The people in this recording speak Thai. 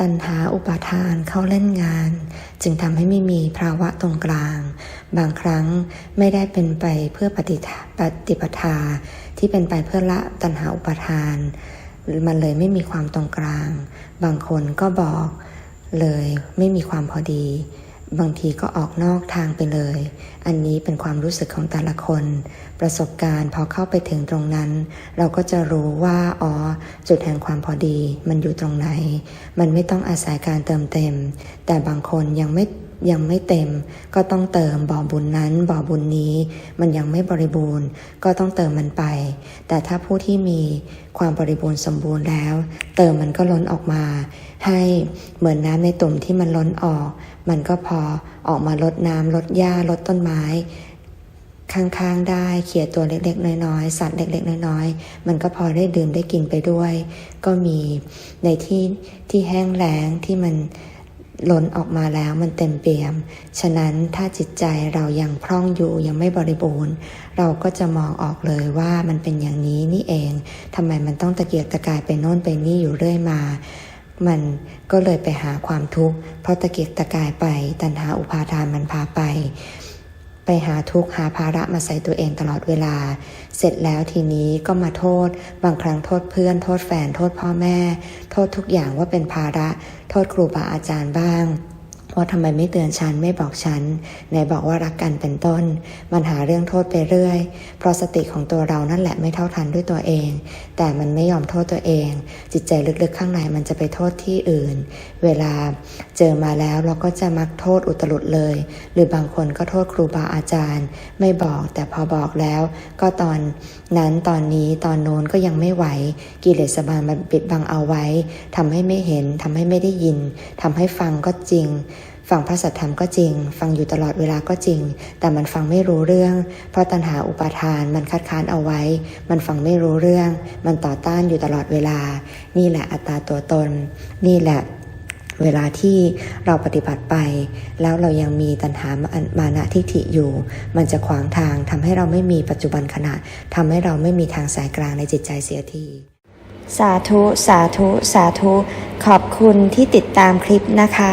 ตัณหาอุปาทานเข้าเล่นงาน จึงทำให้ไม่มีภาวะตรงกลาง บางครั้งไม่ได้เป็นไปเพื่อปฏิปฏิปทา ที่เป็นไปเพื่อละตัณหาอุปาทาน มันเลยไม่มีความตรงกลาง บางคนก็บอกเลยไม่มีความพอดี บางทีก็ออกนอกทางไปเลย อันนี้เป็นความรู้สึกของแต่ละคน ประสบการณ์พอเข้าไปถึงตรงนั้น เราก็จะรู้ว่าอ๋อจุดแห่งความพอดี มันอยู่ตรงไหน มันไม่ต้องอาศัยการเติมเต็ม แต่บางคนยังไม่ ยังไม่เต็ม ก็ต้องเติมบ่อบุญนั้นบ่อบุญนี้ มันยังไม่บริบูรณ์ ก็ต้องเติมมันไป แต่ถ้าผู้ที่มีความบริบูรณ์สมบูรณ์แล้ว เติมมันก็ล้นออกมา ให้เหมือนน้ำในตุ่มที่มันล้นออก มันก็พอออกมาลดน้ำลดหญ้าลดต้นไม้ข้างๆได้เขี่ยตัวเล็กๆ น้อยๆ สัตว์เล็กๆ น้อยๆ มันก็พอได้ดื่มได้กินไปด้วย ก็มีในที่ที่แห้งแล้งที่มัน ล้นออกมาแล้วมันเต็มเปี่ยม ฉะนั้นถ้าจิตใจเรายังพร่องอยู่ยังไม่บริบูรณ์ เราก็จะมองออกเลยว่ามันเป็นอย่างนี้นี่เองทำไมมันต้องตะเกียกตะกายไปโน่นไปนี่อยู่เรื่อยมา มันก็เลยไปหาความทุกข์เพราะตะเกียกตะกายไป ตัณหาอุปาทานมันพาไป ไปหาทุกข์หาภาระมาใส่ตัวเองตลอดเวลา เสร็จแล้วทีนี้ก็มาโทษ บางครั้งโทษเพื่อน โทษแฟน โทษพ่อแม่ โทษทุกอย่างว่าเป็นภาระ โทษครูบาอาจารย์บ้าง ว่าทำไมไม่เตือนฉันไม่บอกฉันไหนบอกว่ารักกันเป็นต้น มันหาเรื่องโทษไปเรื่อย เพราะสติของตัวเรานั่นแหละไม่เท่าทันด้วยตัวเอง แต่มันไม่ยอมโทษตัวเอง จิตใจลึกๆข้างในมันจะไปโทษที่อื่น เวลาเจอมาแล้วเราก็จะมักโทษอุตรุดเลย หรือบางคนก็โทษครูบาอาจารย์ ไม่บอกแต่พอบอกแล้ว ก็ตอนนั้นตอนนี้ตอนโน้นก็ยังไม่ไหว กิเลสบานมันปิดบังเอาไว้ทำให้ไม่เห็นทำให้ไม่ได้ยินทำให้ฟังก็จริง ฟังพระสัทธรรมก็จริง ฟังอยู่ตลอดเวลาก็จริง แต่มันฟังไม่รู้เรื่อง เพราะตัณหาอุปาทานมันคัดค้านเอาไว้ มันฟังไม่รู้เรื่อง มันต่อต้านอยู่ตลอดเวลา นี่แหละอัตตาตัวตน นี่แหละเวลาที่เราปฏิบัติไป แล้วเรายังมีตัณหามานะทิฏฐิอยู่ มันจะขวางทางทำให้เราไม่มีปัจจุบันขณะทำให้เราไม่มีทางสายกลางในจิตใจเสียทีสาธุ สาธุ สาธุ ขอบคุณที่ติดตามคลิปนะคะ